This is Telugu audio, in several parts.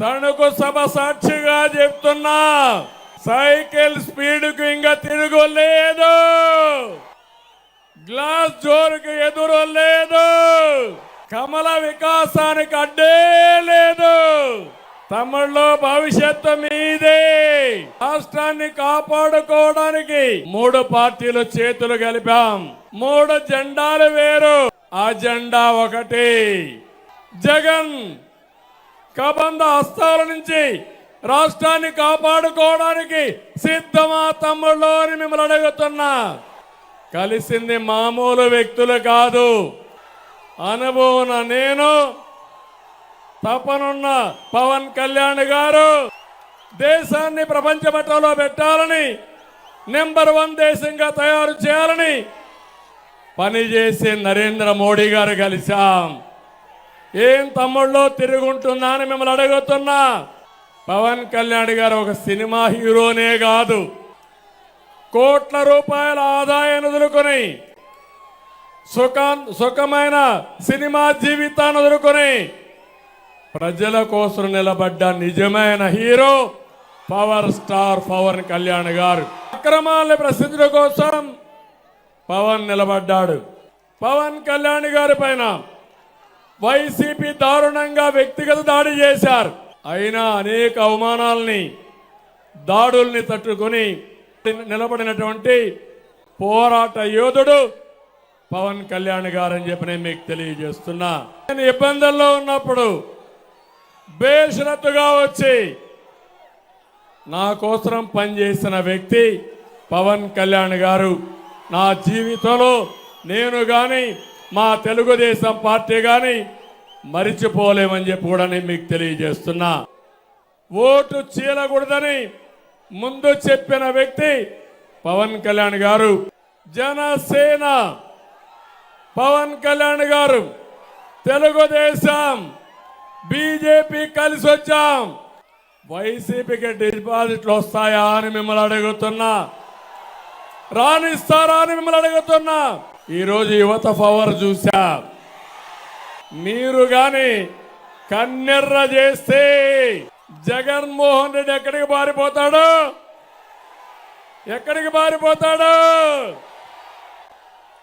తణుకు సభ సాక్షిగా చెప్తున్నా. సైకిల్ స్పీడ్కు ఇంకా తిరుగులేదు. గ్లాస్ జోరుకి ఎదురు లేదు. కమల వికాసానికి అడ్డే లేదు. తమిళలో భవిష్యత్తు మీదే. రాష్ట్రాన్ని కాపాడుకోవడానికి మూడు పార్టీలు చేతులు కలిపాం. మూడు జెండాలు వేరు. ఆ జెండా ఒకటి. జగన్ కబంధ హస్తాల నుంచి రాష్ట్రాన్ని కాపాడుకోవడానికి సిద్ధమా తమ్ముళ్ళు అని మిమ్మల్ని అడుగుతున్నా. కలిసింది మామూలు వ్యక్తులు కాదు. అనుభవం నేను తపనున్న పవన్ కళ్యాణ్ గారు దేశాన్ని ప్రపంచ పట్టంలో పెట్టాలని నెంబర్ వన్ దేశంగా తయారు చేయాలని పనిచేసే నరేంద్ర మోడీ గారు కలిశాం. ఏం తమ్ముళ్ళు తిరుగుంటుందా అని మిమ్మల్ని అడుగుతున్నా. పవన్ కళ్యాణ్ గారు ఒక సినిమా హీరోనే కాదు. కోట్ల రూపాయల ఆదాయాన్ని వదులుకొని సుఖా సుఖమైన సినిమా జీవితాన్ని వదులుకొని ప్రజల కోసం నిలబడ్డ నిజమైన hero power star Pawan Kalyan garu. అక్రమాలను ప్రసిద్ధుల కోసం పవన్ నిలబడ్డాడు. పవన్ కళ్యాణ్ గారి పైన వైసీపీ దారుణంగా వ్యక్తిగత దాడి చేశారు. అయినా అనేక అవమానాల్ని దాడుల్ని తట్టుకొని నిలబడినటువంటి పోరాట యోధుడు పవన్ కళ్యాణ్ గారని చెప్పి నేను మీకు తెలియజేస్తున్నా. నేను ఇబ్బందుల్లో ఉన్నప్పుడు బేషరత్తుగా వచ్చి నా కోసం పనిచేసిన వ్యక్తి పవన్ కళ్యాణ్ గారు నా జీవితంలో నేను కానీ మా తెలుగుదేశం పార్టీ కానీ మరిచిపోలేమని చెప్పి కూడా నేను మీకు తెలియజేస్తున్నా. ఓటు చీలకూడదని ముందు చెప్పిన వ్యక్తి పవన్ కళ్యాణ్ గారు జనసేన. పవన్ కళ్యాణ్ గారు తెలుగుదేశం. బీజేపీ కలిసి వచ్చాం. వైసీపీకి డిపాజిట్లు వస్తాయా అని మిమ్మల్ని అడుగుతున్నా. రాణిస్తారా అని మిమ్మల్ని అడుగుతున్నా. ఈరోజు యువత పవర్ చూసా మీరు గాని కన్నెర్ర చేస్తే జగన్మోహన్ రెడ్డి ఎక్కడికి పారిపోతాడు? ఎక్కడికి పారిపోతాడు?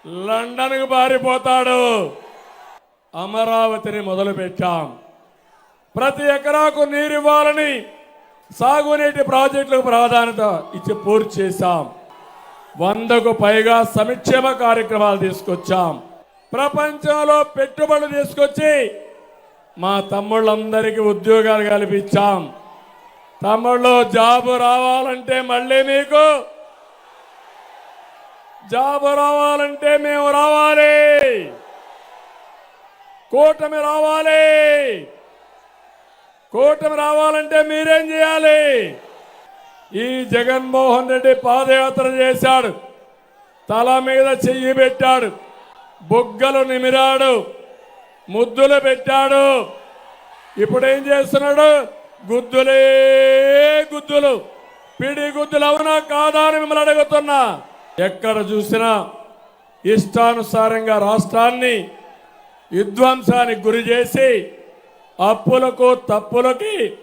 లండన్కి పారిపోతాడు. అమరావతిని మొదలుపెట్టాం. ప్రతి ఎకరాకు నీరు ఇవ్వాలని సాగునీటి ప్రాజెక్టులకు ప్రాధాన్యత ఇచ్చి పూర్తి చేశాం. వందకు పైగా సంక్షేమ కార్యక్రమాలు తీసుకొచ్చాం. ప్రపంచంలో పెట్టుబడులు తీసుకొచ్చి మా తమ్ముళ్ళందరికీ ఉద్యోగాలు కల్పించాం. తమ్ముళ్ళు జాబు రావాలంటే మళ్ళీ మీకు జాబు రావాలంటే మేము రావాలి. కూటమి రావాలి. కూటమి రావాలంటే మీరేం చేయాలి? ఈ జగన్మోహన్ రెడ్డి పాదయాత్ర చేశాడు. తల మీద చెయ్యి పెట్టాడు. బుగ్గలు నిమిరాడు. ముద్దులు పెట్టాడు. ఇప్పుడేం చేస్తున్నాడు? గుద్దులే గుద్దులు. పిడి గుద్దులు అవునా కాదా అని మిమ్మల్ని అడుగుతున్నా. ఎక్కడ చూసినా ఇష్టానుసారంగా రాష్ట్రాన్ని విధ్వంసానికి గురి చేసి అప్పులకు తప్పులకి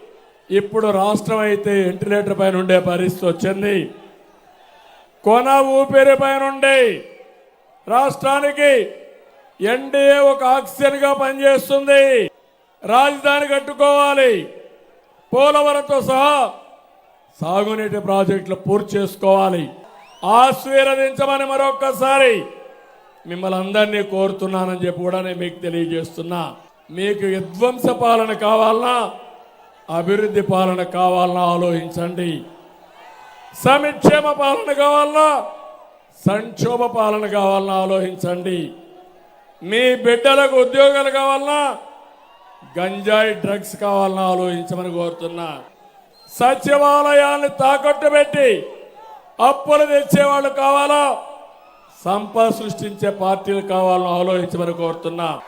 ఇప్పుడు రాష్ట్రం అయితే వెంటిలేటర్ పైన ఉండే పరిస్థితి వచ్చింది. కొన ఊపిరి పైన ఉండే రాష్ట్రానికి ఎన్డీఏ ఒక ఆక్సిజన్గా పనిచేస్తుంది. రాజధాని కట్టుకోవాలి. పోలవరంతో సహా సాగునీటి ప్రాజెక్టులు పూర్తి చేసుకోవాలి. ఆశీర్వదించమని మరొక్కసారి మిమ్మల్ని అందరినీ కోరుతున్నానని చెప్పి కూడా నేను మీకు తెలియజేస్తున్నా. మీకు విధ్వంస పాలన కావాలన్నా అభివృద్ధి పాలన కావాలన్నా ఆలోచించండి. సమిక్షేమ పాలన కావాలన్నా సంక్షోభ పాలన కావాలన్నా ఆలోచించండి. మీ బిడ్డలకు ఉద్యోగాలు కావాలన్నా గంజాయి డ్రగ్స్ కావాలన్నా ఆలోచించమని కోరుతున్నా. సచివాలయాన్ని తాకట్టు పెట్టి అప్పులు తెచ్చేవాళ్ళు కావాలా? సంపద సృష్టించే పార్టీలు కావాలని ఆలోచించమని కోరుతున్నా.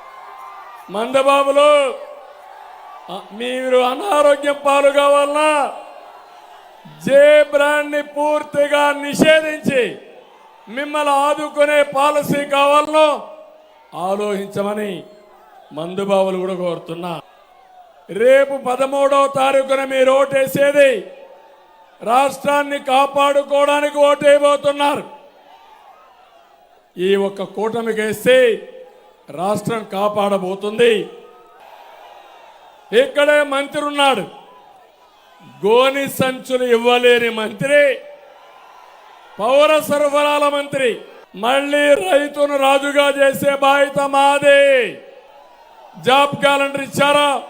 మందబాబులు మీరు అనారోగ్యం పాలు కావాలన్నా జే బ్రాండ్ని పూర్తిగా నిషేధించి మిమ్మల్ని ఆదుకునే పాలసీ కావాలనో ఆలోచించమని మందుబాబులు కూడా కోరుతున్నా. రేపు పదమూడవ తారీఖున మీరు ఓటేసేది రాష్ట్రాన్ని కాపాడుకోవడానికి ఓటేయబోతున్నారు ఈ ఒక్క కూటమికేస్తే రాష్ట్రం కాపాడబోతుంది. ఇక్కడే మంత్రి ఉన్నాడు. గోని సంచులు ఇవ్వలేని మంత్రి పౌర సరఫరాల మంత్రి మళ్ళీ రైతును రాజుగా చేసే బాధ్యత మాదే. జాబ్ క్యాలెండర్ ఇచ్చారా?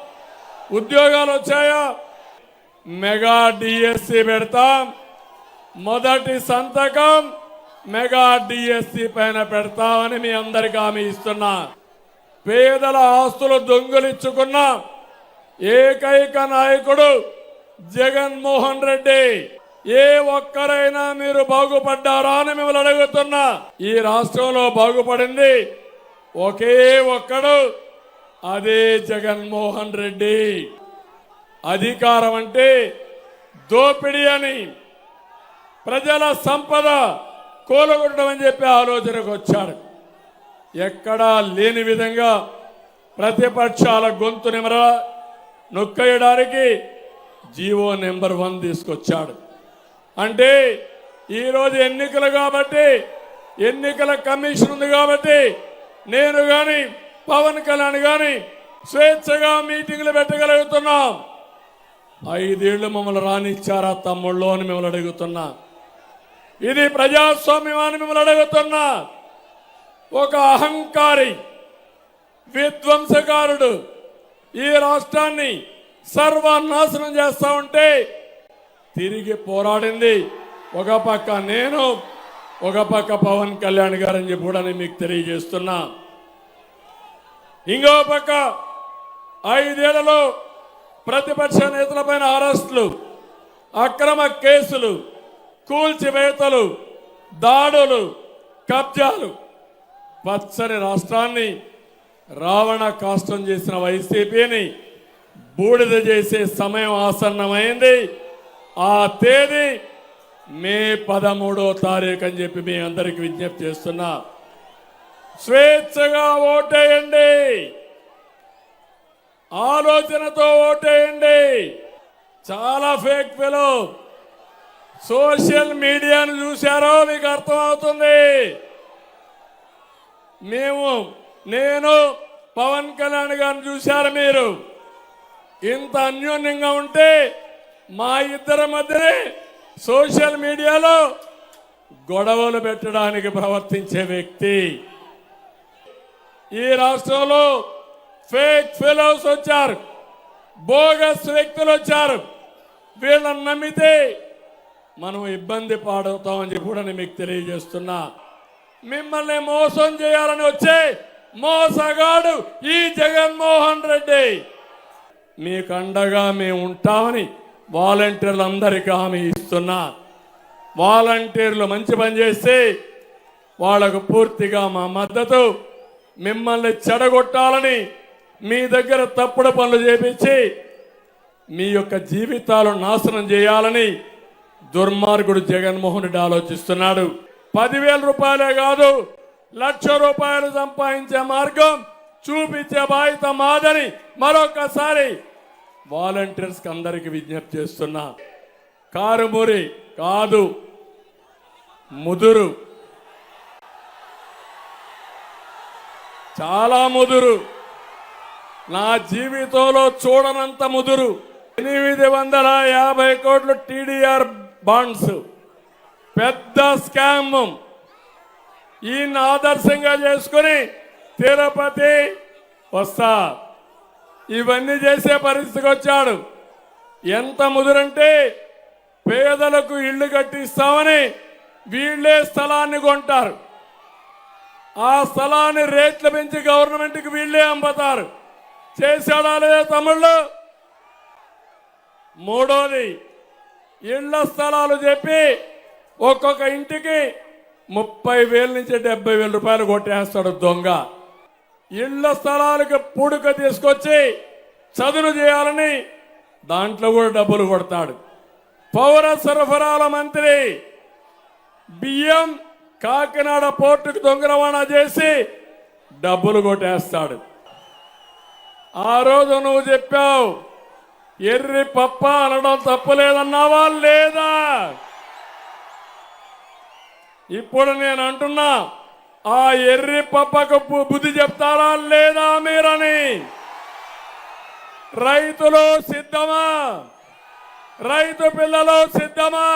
ఉద్యోగాలు వచ్చాయా? మెగా డిఎస్సి పెడతాం. మొదటి సంతకం మెగా డిఎస్సి పైన పెడతామని మీ అందరికీ హామీ ఇస్తున్నా. పేదల ఆస్తులు దొంగిలించుకున్న. ఏకైక నాయకుడు జగన్మోహన్ రెడ్డి. ఏ ఒక్కరైనా మీరు బాగుపడ్డారా అని మిమ్మల్ని అడుగుతున్నా. ఈ రాష్ట్రంలో బాగుపడింది ఒకే ఒక్కడు అదే జగన్మోహన్ రెడ్డి. అధికారం అంటే దోపిడీ అని ప్రజల సంపద కూలగొట్టడం అని చెప్పి ఆలోచనకు వచ్చాడు. ఎక్కడా లేని విధంగా ప్రతిపక్షాల గొంతు నిమరా నొక్కేయడానికి జీవో నెంబర్ వన్ తీసుకొచ్చాడు. అంటే ఈరోజు ఎన్నికలు కాబట్టి ఎన్నికల కమిషన్ ఉంది కాబట్టి నేను కానీ పవన్ కళ్యాణ్ కానీ స్వేచ్ఛగా మీటింగ్లు పెట్టగలుగుతున్నాం. ఐదేళ్ళు మమ్మల్ని రానిచ్చారా తమ్ముళ్ళు అని మిమ్మల్ని అడుగుతున్నా. ఇది ప్రజాస్వామ్యమని మిమ్మల్ని అడుగుతున్నా. ఒక అహంకారి విధ్వంసకారుడు ఈ రాష్ట్రాన్ని సర్వనాశనం చేస్తా ఉంటే తిరిగి పోరాడింది. ఒక పక్క నేను ఒక పక్క పవన్ కళ్యాణ్ గారని చెప్పి కూడా నేను మీకు తెలియజేస్తున్నా. ఇంకో పక్క ఐదేళ్ళలో ప్రతిపక్ష నేతలపైన అరెస్టులు అక్రమ కేసులు కూల్చివేతలు దాడులు కబ్జాలు. పచ్చని రాష్ట్రాన్ని రావణ కాష్టం చేసిన వైసీపీని బూడిద చేసే సమయం ఆసన్నమైంది. ఆ తేదీ మే పదమూడో తారీఖు అని చెప్పి మీ అందరికి విజ్ఞప్తి చేస్తున్నా. స్వేచ్ఛగా ఓటేయండి. ఆలోచనతో ఓటేయండి. చాలా ఫేక్ ఫెలో. సోషల్ మీడియాను చూశారో మీకు అర్థమవుతుంది. మేము నేను పవన్ కళ్యాణ్ గారిని చూశారు మీరు? ఇంత అన్యోన్యంగా ఉంటే మా ఇద్దరి మధ్యనే సోషల్ మీడియాలో గొడవలు పెట్టడానికి ప్రవర్తించే వ్యక్తి. ఈ రాష్ట్రంలో ఫేక్ ఫెలోస్ వచ్చారు. బోగస్ వ్యక్తులు వచ్చారు. వీళ్ళని నమ్మితే మనం ఇబ్బంది పాడవుతామని చెప్పి కూడా నేను మీకు తెలియజేస్తున్నా. మిమ్మల్ని మోసం చేయాలని వచ్చే మోసగాడు ఈ జగన్మోహన్ రెడ్డి. మీకు అండగా మేము ఉంటామని వాలంటీర్లందరికీ హామీ ఇస్తున్నా. వాలంటీర్లు మంచి పని చేస్తే వాళ్ళకు పూర్తిగా మా మద్దతు. మిమ్మల్ని చెడగొట్టాలని మీ దగ్గర తప్పుడు పనులు చేపించి మీ యొక్క జీవితాలను నాశనం చేయాలని దుర్మార్గుడు జగన్మోహన్ రెడ్డి ఆలోచిస్తున్నాడు. పదివేల రూపాయలే కాదు లక్ష రూపాయలు సంపాదించే మార్గం చూపించే బాధ్యత మాదని మరొకసారి వాలంటీర్స్కి అందరికి విజ్ఞప్తి చేస్తున్నా. కారుమూరి కాదు ముదురు. చాలా ముదురు. నా జీవితంలో చూడనంత ముదురు. ఎనిమిది వందల యాభై కోట్లు టీడీఆర్ బాండ్స్. పెద్ద స్కామ్. ఈయన ఆదర్శంగా చేసుకుని తిరుపతి వస్తా. ఇవన్నీ చేసే పరిస్థితికి వచ్చాడు. ఎంత ముదురంటే పేదలకు ఇళ్ళు కట్టిస్తామని వీళ్ళే స్థలాన్ని కొంటారు. ఆ స్థలాన్ని రేట్లు పెంచి గవర్నమెంట్కి వీళ్ళే అమ్ముతారు. చేశాడా లేదా తమిళ్ళు మూడోది ఇళ్ళ స్థలాలు చెప్పి ఒక్కొక్క ఇంటికి ముప్పై వేల నుంచి డెబ్బై వేల రూపాయలు కొట్టేస్తాడు దొంగ. ఇళ్ళ స్థలాలకు పూడుక తీసుకొచ్చి చదును చేయాలని దాంట్లో కూడా డబ్బులు కొడతాడు. పౌర సరఫరాల మంత్రి బియ్యం కాకినాడ పోర్టుకు దొంగ రవాణా చేసి డబ్బులు కొట్టేస్తాడు. ఆ రోజు నువ్వు చెప్పావు ఎర్రి పప్ప అనడం తప్పులేదన్నావా? లేదా? ఇప్పుడు నేను అంటున్నా ఆ ఎర్రి పప్పకు బుద్ధి చెప్తారా లేదా మీరని? రైతులు సిద్ధమా? రైతు పిల్లలు సిద్ధమా?